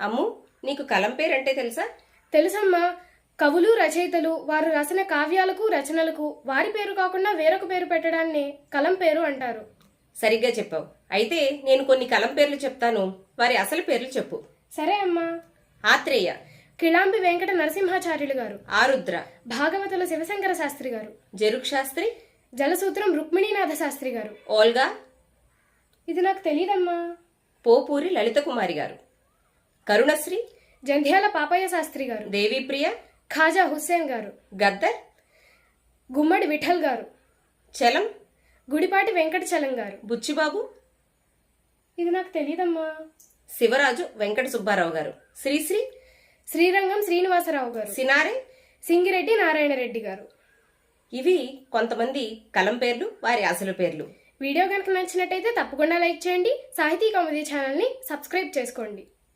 అమ్ము నీకు కలం పేరంటే తెలుసా? తెలుసమ్మా. కవులు రచయితలు వారు రాసిన కావ్యాలకు రచనలకు వారి పేరు కాకుండా వేరొక పేరు పెట్టడాన్ని కలం పేరు అంటారు. సరిగ్గా చెప్పావు. అయితే నేను కొన్ని కలం పేర్లు చెప్తాను. వారి అసలు పేర్లు చెప్పు. సరే అమ్మా. ఆత్రేయ. కిళాంబి వెంకట నరసింహాచార్యులు గారు. ఆరుద్ర. భాగవతుల శివశంకర శాస్త్రి గారు. జరుక్ శాస్త్రి జలసూత్రం రుక్మిణీనాథ శాస్త్రి గారు. ఓల్గా. ఇది నాకు తెలియదమ్మా పోపూరి లలిత కుమారి గారు. కరుణశ్రీ జంధ్యాల పాపయ్య శాస్త్రి గారు దేవిప్రియ ఖాజా హుస్సేన్ గారు గద్దర్ గుమ్మడి విఠల్ గారు చలం గుడిపాటి వెంకటచలం గారు. బుచ్చిబాబు ఇది నాకు తెలియదమ్మా శివరాజు వెంకట సుబ్బారావు గారు. శ్రీశ్రీ శ్రీరంగం శ్రీనివాసరావు గారు. సినారే సింగిరెడ్డి నారాయణ రెడ్డి గారు. ఇవి కొంతమంది కలం పేర్లు వారి అసలు పేర్లు. వీడియో కనుక నచ్చినట్టయితే తప్పకుండా లైక్ చేయండి సాహితీ కౌముది ఛానల్ని సబ్స్క్రైబ్ చేసుకోండి.